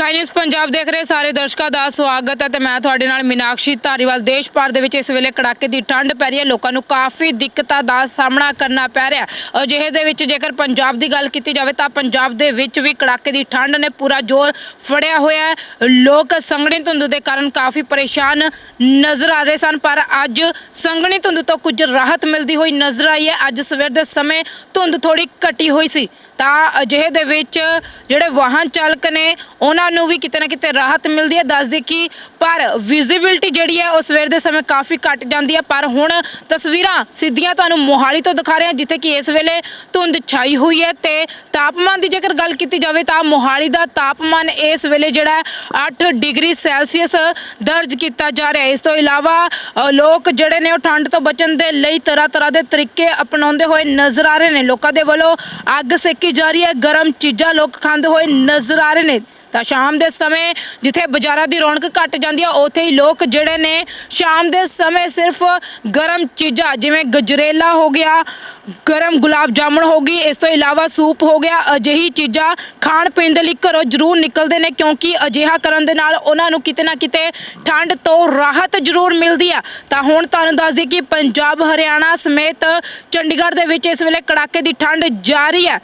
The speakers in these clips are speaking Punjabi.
ਸਕਾਈ ਨਿਊਜ਼ ਪੰਜਾਬ ਦੇਖ ਰਹੇ ਸਾਰੇ ਦਰਸ਼ਕਾਂ ਦਾ ਸਵਾਗਤ ਹੈ ਤੇ ਮੈਂ ਤੁਹਾਡੇ ਨਾਲ ਮੀਨਾਕਸ਼ੀ ਧਾਰੀਵਾਲ, ਦੇਸ਼ ਭਰ ਦੇ ਵਿੱਚ ਇਸ ਵੇਲੇ ਕੜਾਕੇ ਦੀ ਠੰਡ ਪੈ ਰਹੀ ਹੈ, ਲੋਕਾਂ ਨੂੰ ਕਾਫੀ ਦਿੱਕਤਾਂ ਦਾ ਸਾਹਮਣਾ ਕਰਨਾ ਪੈ ਰਿਹਾ ਅਜਿਹੇ ਦੇ ਵਿੱਚ ਜੇਕਰ ਪੰਜਾਬ ਦੀ ਗੱਲ ਕੀਤੀ ਜਾਵੇ ਤਾਂ ਪੰਜਾਬ ਦੇ ਵਿੱਚ ਵੀ ਕੜਾਕੇ ਦੀ ਠੰਡ ਨੇ ਪੂਰਾ ਜ਼ੋਰ ਫੜਿਆ ਹੋਇਆ ਹੈ। ਲੋਕ ਸੰਘਣੀ ਧੁੰਦ ਦੇ ਕਾਰਨ ਕਾਫੀ ਪਰੇਸ਼ਾਨ ਨਜ਼ਰ ਆ ਰਹੇ ਸਨ, ਪਰ ਅੱਜ ਸੰਘਣੀ ਧੁੰਦ ਤੋਂ ਕੁਝ ਰਾਹਤ ਮਿਲਦੀ ਹੋਈ ਨਜ਼ਰ ਆਈ ਹੈ। ਅੱਜ ਸਵੇਰ ਦੇ ਸਮੇਂ ਧੁੰਦ ਥੋੜੀ ਘਟੀ ਹੋਈ ਸੀ। ਤਾਂ ਅਜਿਹੇ ਦੇ ਵਿੱਚ ਜਿਹੜੇ ਵਾਹਨ ਚਾਲਕ ਨੇ, ਉਹਨਾਂ ਨੂੰ ਵੀ ਕਿਤੇ ਨਾ ਕਿਤੇ ਰਾਹਤ ਮਿਲਦੀ ਹੈ। ਦੱਸਦੇ ਕਿ ਪਰ ਵਿਜ਼ਿਬਿਲਟੀ ਜਿਹੜੀ ਹੈ, ਉਹ ਸਵੇਰ ਦੇ ਸਮੇਂ ਕਾਫੀ ਘਟ ਜਾਂਦੀ ਹੈ। ਪਰ ਹੁਣ ਤਸਵੀਰਾਂ ਸਿੱਧੀਆਂ ਤੁਹਾਨੂੰ ਮੋਹਾਲੀ ਤੋਂ ਦਿਖਾ ਰਹੇ ਹਾਂ, ਜਿੱਥੇ ਕਿ ਇਸ ਵੇਲੇ ਧੁੰਦ ਛਾਈ ਹੋਈ ਹੈ ਤੇ ਤਾਪਮਾਨ ਦੀ ਜੇਕਰ ਗੱਲ ਕੀਤੀ ਜਾਵੇ ਤਾਂ ਮੋਹਾਲੀ ਦਾ ਤਾਪਮਾਨ ਇਸ ਵੇਲੇ ਜਿਹੜਾ ਹੈ 8 ਡਿਗਰੀ ਸੈਲਸੀਅਸ ਦਰਜ ਕੀਤਾ ਜਾ ਰਿਹਾ ਹੈ। ਇਸ ਤੋਂ ਇਲਾਵਾ ਲੋਕ ਜਿਹੜੇ ਨੇ, ਉਹ ਠੰਡ ਤੋਂ ਬਚਣ ਦੇ ਲਈ ਤਰ੍ਹਾਂ ਤਰ੍ਹਾਂ ਦੇ ਤਰੀਕੇ ਅਪਣਾਉਂਦੇ ਹੋਏ ਨਜ਼ਰ ਆ ਰਹੇ ਨੇ। ਲੋਕਾਂ ਦੇ ਵੱਲੋਂ ਅੱਗ ਸੇਕੀ ਜਾ ਰਹੀ ਹੈ। ਗਰਮ ਚੀਜ਼ਾਂ ਲੋਕ ਖਾਂਦੇ ਹੋਏ ਨਜ਼ਰ ਆ ਰਹੇ ਨੇ। ਤਾਂ ਸ਼ਾਮ ਦੇ ਸਮੇਂ ਜਿੱਥੇ ਬਾਜ਼ਾਰਾਂ ਦੀ ਰੌਣਕ ਘਟ ਜਾਂਦੀ ਆ, ਉੱਥੇ ਹੀ ਲੋਕ ਜਿਹੜੇ ਨੇ ਸ਼ਾਮ ਦੇ ਸਮੇਂ ਸਿਰਫ ਗਰਮ ਚੀਜ਼ਾਂ ਜਿਵੇਂ ਗਜਰੇਲਾ ਹੋ ਗਿਆ, ਗਰਮ ਗੁਲਾਬ ਜਾਮਣ ਹੋ ਗਈ, ਇਸ ਤੋਂ ਇਲਾਵਾ ਸੂਪ ਹੋ ਗਿਆ, ਅਜਿਹੀ ਚੀਜ਼ਾਂ ਖਾਣ ਪੀਣ ਦੇ ਲਈ ਘਰੋਂ ਜ਼ਰੂਰ ਨਿਕਲਦੇ ਨੇ ਕਿਉਂਕਿ ਅਜਿਹਾ ਕਰਨ ਦੇ ਨਾਲ ਉਹਨਾਂ ਨੂੰ ਕਿਤੇ ਨਾ ਕਿਤੇ ਠੰਡ ਤੋਂ ਰਾਹਤ ਜ਼ਰੂਰ ਮਿਲਦੀ ਆ। ਤਾਂ ਹੁਣ ਤੁਹਾਨੂੰ ਦੱਸ ਦਈਏ ਕਿ ਪੰਜਾਬ, ਹਰਿਆਣਾ ਸਮੇਤ ਚੰਡੀਗੜ੍ਹ ਦੇ ਵਿੱਚ ਇਸ ਵੇਲੇ ਕੜਾਕੇ ਦੀ ਠੰਡ ਜਾਰੀ ਹੈ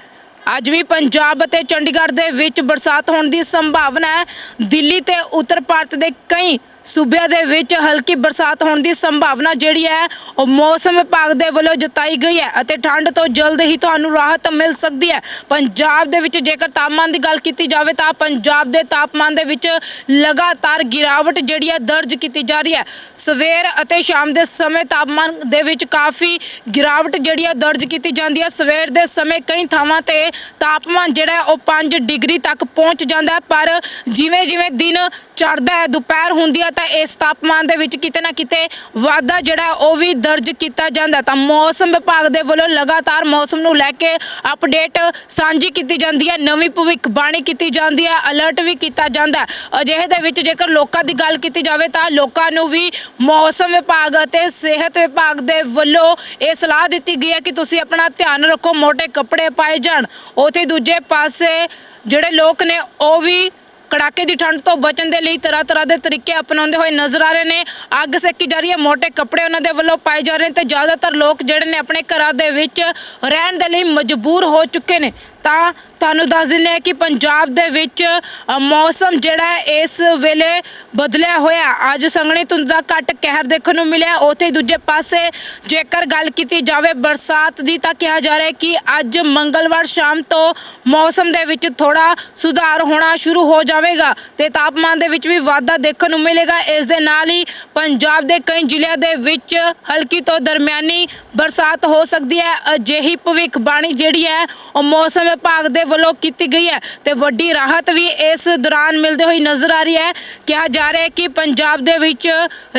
ਅੱਜ ਵੀ ਪੰਜਾਬ ਅਤੇ ਚੰਡੀਗੜ੍ਹ ਦੇ ਵਿੱਚ ਬਰਸਾਤ ਹੋਣ ਦੀ ਸੰਭਾਵਨਾ ਹੈ। ਦਿੱਲੀ ਤੇ ਉੱਤਰ ਭਾਰਤ ਦੇ ਕਈ ਸੂਬਿਆਂ ਦੇ ਵਿੱਚ ਹਲਕੀ ਬਰਸਾਤ ਹੋਣ ਦੀ ਸੰਭਾਵਨਾ ਜਿਹੜੀ ਹੈ, ਉਹ ਮੌਸਮ ਵਿਭਾਗ ਦੇ ਵੱਲੋਂ ਜਤਾਈ ਗਈ ਹੈ ਅਤੇ ਠੰਡ ਤੋਂ ਜਲਦ ਹੀ ਤੁਹਾਨੂੰ ਰਾਹਤ ਮਿਲ ਸਕਦੀ ਹੈ। ਪੰਜਾਬ ਦੇ ਵਿੱਚ ਜੇਕਰ ਤਾਪਮਾਨ ਦੀ ਗੱਲ ਕੀਤੀ ਜਾਵੇ ਤਾਂ ਪੰਜਾਬ ਦੇ ਤਾਪਮਾਨ ਦੇ ਵਿੱਚ ਲਗਾਤਾਰ ਗਿਰਾਵਟ ਜਿਹੜੀ ਹੈ ਦਰਜ ਕੀਤੀ ਜਾ ਰਹੀ ਹੈ। ਸਵੇਰ ਅਤੇ ਸ਼ਾਮ ਦੇ ਸਮੇਂ ਤਾਪਮਾਨ ਦੇ ਵਿੱਚ ਕਾਫੀ ਗਿਰਾਵਟ ਜਿਹੜੀ ਹੈ ਦਰਜ ਕੀਤੀ ਜਾਂਦੀ ਹੈ। ਸਵੇਰ ਦੇ ਸਮੇਂ ਕਈ ਥਾਵਾਂ ਤੇ ਤਾਪਮਾਨ ਜਿਹੜਾ ਉਹ 5 ਡਿਗਰੀ ਤੱਕ ਪਹੁੰਚ ਜਾਂਦਾ ਪਰ ਜਿਵੇਂ ਜਿਵੇਂ ਦਿਨ ਚੜ੍ਹਦਾ ਹੈ, ਦੁਪਹਿਰ ਹੁੰਦੀ ਹੈ ਤਾਂ ਇਸ ਤਾਪਮਾਨ ਦੇ ਵਿੱਚ ਕਿਤੇ ਨਾ ਕਿਤੇ ਵਾਧਾ ਜਿਹੜਾ ਉਹ ਵੀ ਦਰਜ ਕੀਤਾ ਜਾਂਦਾ। ਤਾਂ ਮੌਸਮ ਵਿਭਾਗ ਦੇ ਵੱਲੋਂ ਲਗਾਤਾਰ ਮੌਸਮ ਨੂੰ ਲੈ ਕੇ ਅਪਡੇਟ ਸਾਂਝੀ ਕੀਤੀ ਜਾਂਦੀ ਹੈ। ਨਵੀਂ ਭਵਿੱਖਬਾਣੀ ਕੀਤੀ ਜਾਂਦੀ ਹੈ। ਅਲਰਟ ਵੀ ਕੀਤਾ ਜਾਂਦਾ ਅਜਿਹੇ ਦੇ ਵਿੱਚ ਜੇਕਰ ਲੋਕਾਂ ਦੀ ਗੱਲ ਕੀਤੀ ਜਾਵੇ ਤਾਂ ਲੋਕਾਂ ਨੂੰ ਵੀ ਮੌਸਮ ਵਿਭਾਗ ਅਤੇ ਸਿਹਤ ਵਿਭਾਗ ਦੇ ਵੱਲੋਂ ਇਹ ਸਲਾਹ ਦਿੱਤੀ ਗਈ ਹੈ ਕਿ ਤੁਸੀਂ ਆਪਣਾ ਧਿਆਨ ਰੱਖੋ ਮੋٹے ਕੱਪੜੇ ਪਾਏ ਜਾਣ। ਉਥੇ ਦੂਜੇ ਪਾਸੇ ਜਿਹੜੇ ਲੋਕ ਨੇ ਉਹ ਵੀ ਕੜਾਕੇ ਦੀ ਠੰਡ ਤੋਂ ਬਚਣ ਦੇ ਲਈ ਤਰ੍ਹਾਂ ਤਰ੍ਹਾਂ ਦੇ ਤਰੀਕੇ ਅਪਣਾਉਂਦੇ ਹੋਏ ਨਜ਼ਰ ਆ ਰਹੇ ਨੇ। ਅੱਗ ਸੇਕੀ ਜਾ ਰਹੀ ਹੈ, ਮੋٹے ਕੱਪੜੇ ਉਹਨਾਂ ਦੇ ਵੱਲੋਂ ਪਾਏ ਜਾ ਰਹੇ ਨੇ ਤੇ ਜ਼ਿਆਦਾਤਰ ਲੋਕ ਜਿਹੜੇ ਨੇ ਆਪਣੇ ਘਰਾਂ ਦੇ ਵਿੱਚ ਰਹਿਣ ਦੇ ਲਈ ਮਜਬੂਰ ਹੋ ਚੁੱਕੇ ਨੇ। ਤਾਂ ਤੁਹਾਨੂੰ ਦੱਸ ਦਿੰਦੇ ਹਾਂ ਕਿ ਪੰਜਾਬ ਦੇ ਵਿੱਚ ਅ, ਮੌਸਮ ਜਿਹੜਾ ਹੈ ਇਸ ਵੇਲੇ ਬਦਲਿਆ ਹੋਇਆ। ਅੱਜ ਸੰਘਣੀ ਧੁੰਦ ਦਾ ਘੱਟ ਕਹਿਰ ਦੇਖਣ ਨੂੰ ਮਿਲਿਆ। ਉਥੇ ਦੂਜੇ ਪਾਸੇ ਜੇਕਰ ਗੱਲ ਕੀਤੀ ਜਾਵੇ ਬਰਸਾਤ ਦੀ ਤਾਂ ਕਿਹਾ ਜਾ ਰਿਹਾ ਹੈ ਕਿ ਅੱਜ ਮੰਗਲਵਾਰ ਸ਼ਾਮ ਤੋਂ ਮੌਸਮ ਦੇ ਵਿੱਚ ਥੋੜਾ ਸੁਧਾਰ ਹੋਣਾ ਸ਼ੁਰੂ ਹੋ ਜਾਵੇਗਾ ਤੇ ਤਾਪਮਾਨ ਦੇ ਵਿੱਚ ਵੀ ਵਾਧਾ ਦੇਖਣ ਨੂੰ ਮਿਲੇਗਾ। ਇਸ ਦੇ ਨਾਲ ਹੀ ਪੰਜਾਬ ਦੇ ਕਈ ਜ਼ਿਲ੍ਹਿਆਂ ਦੇ ਵਿੱਚ ਹਲਕੀ ਤੋਂ ਦਰਮਿਆਨੀ ਬਰਸਾਤ ਹੋ ਸਕਦੀ ਹੈ। ਅਜਿਹੀ ਭਵਿੱਖਬਾਣੀ ਜਿਹੜੀ ਹੈ ਉਹ ਮੌਸਮ ਵਿਭਾਗ ਦੇ ਵੱਲੋਂ ਕੀਤੀ ਗਈ ਹੈ ਤੇ ਵੱਡੀ ਰਾਹਤ ਵੀ ਇਸ ਦੌਰਾਨ ਮਿਲਦੇ ਹੋਈ ਨਜ਼ਰ ਆ ਰਹੀ ਹੈ। ਕਿਹਾ ਜਾ ਰਿਹਾ ਹੈ ਕਿ ਪੰਜਾਬ ਦੇ ਵਿੱਚ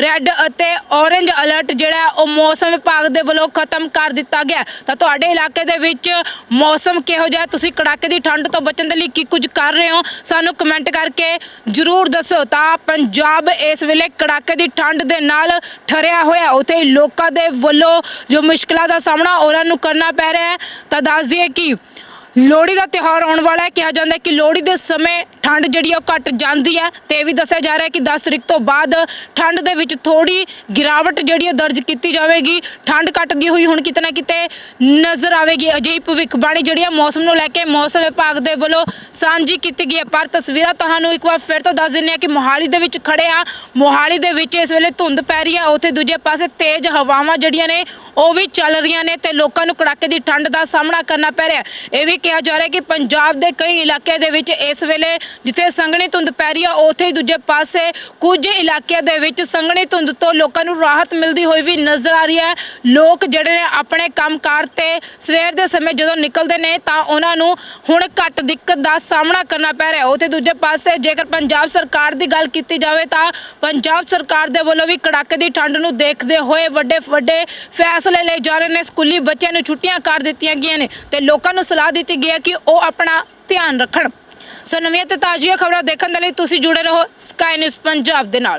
ਰੈੱਡ ਅਤੇ ਔਰੇਂਜ ਅਲਰਟ ਜਿਹੜਾ ਉਹ ਮੌਸਮ ਵਿਭਾਗ ਦੇ ਵੱਲੋਂ ਖਤਮ ਕਰ ਦਿੱਤਾ ਗਿਆ। ਤਾਂ ਤੁਹਾਡੇ ਇਲਾਕੇ ਦੇ ਵਿੱਚ ਮੌਸਮ ਕਿਹੋ ਜਿਹਾ ਤੁਸੀਂ ਕੜਾਕੇ ਦੀ ਠੰਡ ਤੋਂ ਬਚਣ ਦੇ ਲਈ ਕੀ ਕੁਝ ਕਰ ਰਹੇ ਹੋ? ਸਾਨੂੰ ਕਮੈਂਟ ਕਰਕੇ ਜਰੂਰ ਦੱਸੋ। ਤਾਂ ਪੰਜਾਬ ਇਸ ਵੇਲੇ ਕੜਾਕੇ ਦੀ ਠੰਡ ਦੇ ਨਾਲ ਠਰਿਆ ਹੋਇਆ ਉਥੇ ਲੋਕਾਂ ਦੇ ਵੱਲੋਂ ਜੋ ਮੁਸ਼ਕਲਾਂ ਦਾ ਸਾਹਮਣਾ ਉਹਨਾਂ ਨੂੰ ਕਰਨਾ ਪੈ ਰਿਹਾ ਹੈ। ਤਾਂ ਦੱਸ ਦਈਏ ਕਿ ਲੋਹੜੀ ਦਾ ਤਿਉਹਾਰ ਆਉਣ ਵਾਲਾ ਹੈ। ਕਿਹਾ ਜਾਂਦਾ ਹੈ ਕਿ ਲੋਹੜੀ ਦੇ ਸਮੇਂ ਠੰਡ ਜਿਹੜੀ ਉਹ ਘਟ ਜਾਂਦੀ ਹੈ ਤੇ ਇਹ ਵੀ ਦੱਸਿਆ ਜਾ ਰਿਹਾ ਹੈ ਕਿ 10 ਤਰੀਕ ਤੋਂ ਬਾਅਦ ਠੰਡ ਦੇ ਵਿੱਚ ਥੋੜੀ ਗਿਰਾਵਟ ਜਿਹੜੀ ਉਹ ਦਰਜ ਕੀਤੀ ਜਾਵੇਗੀ। ਠੰਡ ਘਟਦੀ ਹੋਈ ਹੁਣ ਕਿਤੇ ਨਾ ਕਿਤੇ ਨਜ਼ਰ ਆਵੇਗੀ। ਅਜਿਹੀ ਭਵਿੱਖਬਾਣੀ ਜਿਹੜੀ ਹੈ ਮੌਸਮ ਨੂੰ ਲੈ ਕੇ ਮੌਸਮ ਵਿਭਾਗ ਦੇ ਵੱਲੋਂ ਸਾਂਝੀ ਕੀਤੀ ਗਈ ਹੈ ਪਰ ਤਸਵੀਰਾਂ ਤੁਹਾਨੂੰ ਇੱਕ ਵਾਰ ਫਿਰ ਤੋਂ ਦੱਸ ਦਿੰਦੇ ਹਾਂ ਕਿ ਮੋਹਾਲੀ ਦੇ ਵਿੱਚ ਖੜੇ ਆ। ਮੋਹਾਲੀ ਦੇ ਵਿੱਚ ਇਸ ਵੇਲੇ ਧੁੰਦ ਪੈ ਰਹੀ ਹੈ ਉੱਥੇ ਦੂਜੇ ਪਾਸੇ ਤੇਜ਼ ਹਵਾਵਾਂ ਜਿਹੜੀਆਂ ਨੇ, ਉਹ ਵੀ ਚੱਲ ਰਹੀਆਂ ਨੇ ਤੇ ਲੋਕਾਂ ਨੂੰ ਕੜਾਕੇ ਦੀ ਠੰਡ ਦਾ ਸਾਹਮਣਾ ਕਰਨਾ ਪੈ ਰਿਹਾ। ਇਹ ਵੀ ਕਿਹਾ ਜਾ ਰਿਹਾ ਕਿ ਪੰਜਾਬ ਦੇ ਕਈ ਇਲਾਕੇ ਦੇ ਵਿੱਚ ਇਸ ਵੇਲੇ ਜਿੱਥੇ ਸੰਘਣੀ ਧੁੰਦ ਪੈ ਰਹੀ ਹੈ ਉੱਥੇ ਹੀ ਦੂਜੇ ਪਾਸੇ ਕੁਝ ਇਲਾਕਿਆਂ ਦੇ ਵਿੱਚ ਸੰਘਣੀ ਧੁੰਦ ਤੋਂ ਲੋਕਾਂ ਨੂੰ ਰਾਹਤ ਮਿਲਦੀ ਹੋਈ ਵੀ ਨਜ਼ਰ ਆ ਰਹੀ ਹੈ। ਲੋਕ ਜਿਹੜੇ ਨੇ ਆਪਣੇ ਕੰਮਕਾਰ ਤੇ ਸਵੇਰ ਦੇ ਸਮੇਂ ਜਦੋਂ ਨਿਕਲਦੇ ਨੇ ਤਾਂ ਉਹਨਾਂ ਨੂੰ ਹੁਣ ਘੱਟ ਦਿੱਕਤ ਦਾ ਸਾਹਮਣਾ ਕਰਨਾ ਪੈ ਰਿਹਾ ਉੱਥੇ ਦੂਜੇ ਪਾਸੇ ਜੇਕਰ ਪੰਜਾਬ ਸਰਕਾਰ ਦੀ ਗੱਲ ਕੀਤੀ ਜਾਵੇ ਤਾਂ ਪੰਜਾਬ ਸਰਕਾਰ ਦੇ ਵੱਲੋਂ ਵੀ ਕੜਾਕੇ ਦੀ ਠੰਡ ਨੂੰ ਦੇਖਦੇ ਹੋਏ ਵੱਡੇ ਵੱਡੇ ਫੈਸਲੇ ਲਏ ਜਾ ਰਹੇ ਨੇ। ਸਕੂਲੀ ਬੱਚਿਆਂ ਨੂੰ ਛੁੱਟੀਆਂ ਕਰ ਦਿੱਤੀਆਂ ਗਈਆਂ ਨੇ ਤੇ ਲੋਕਾਂ ਨੂੰ ਸਲਾਹ ਦਿੱਤੀ ਗਈ ਹੈ ਕਿ ਉਹ ਆਪਣਾ ਧਿਆਨ ਰੱਖਣ। ਸੋ ਨਵੀਆਂ ਤੇ ਤਾਜ਼ੀਆਂ ਖਬਰਾਂ ਦੇਖਣ ਦੇ ਲਈ ਤੁਸੀਂ ਜੁੜੇ ਰਹੋ ਸਕਾਈ ਨਿਊਜ਼ ਪੰਜਾਬ ਦੇ ਨਾਲ।